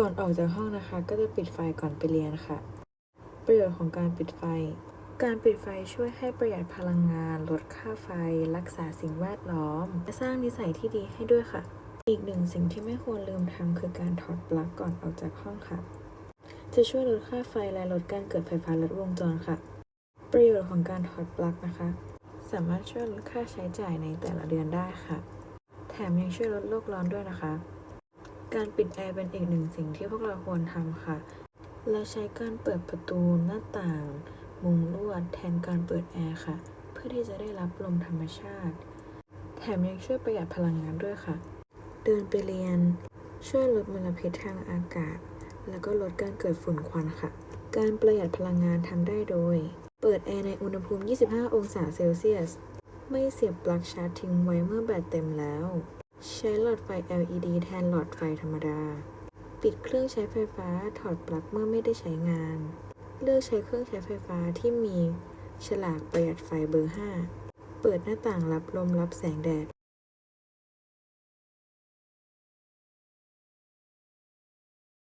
ก่อนออกจากห้องนะคะ ก็จะปิดไฟก่อนไปเรียนค่ะ ประโยชน์ของการปิดไฟ การปิดไฟช่วยให้ประหยัดพลังงาน ลดค่าไฟ รักษาสิ่งแวดล้อม และสร้างนิสัยที่ดีให้ด้วยค่ะ อีกหนึ่งสิ่งที่ไม่ควรลืมทำคือการถอดปลั๊กก่อนออกจากห้องค่ะ จะช่วยลดค่าไฟและลดการเกิดไฟฟ้าลัดวงจรค่ะ ประโยชน์ของการถอดปลั๊กนะคะ สามารถช่วยลดค่าใช้จ่ายในแต่ละเดือนได้ค่ะ แถมยังช่วยลดโลกร้อนด้วยนะคะ การปิดแอร์เป็นอีกหนึ่งสิ่งที่พวกเราควรทำค่ะ และใช้การเปิดประตูหน้าต่าง มุงลวดแทนการเปิดแอร์ค่ะ เพื่อที่จะได้รับลมธรรมชาติ แถมยังช่วยประหยัดพลังงานด้วยค่ะ เดินไปเรียน ช่วยลดมลพิษทางอากาศ แล้วก็ลดการเกิดฝุ่นควันค่ะ การประหยัดพลังงานทำได้โดย เปิดแอร์ในอุณหภูมิ 25 องศาเซลเซียส ไม่เสียบปลั๊กชาร์จทิ้งไว้เมื่อแบตเต็มแล้ว ใช้หลอดไฟ LED แทนหลอดไฟธรรมดา ปิดเครื่องใช้ไฟฟ้าถอดปลั๊กเมื่อไม่ได้ใช้งาน เลือกใช้เครื่องใช้ไฟฟ้าที่มี ฉลากประหยัดไฟเบอร์ 5 เปิดหน้าต่างรับลมรับแสงแดด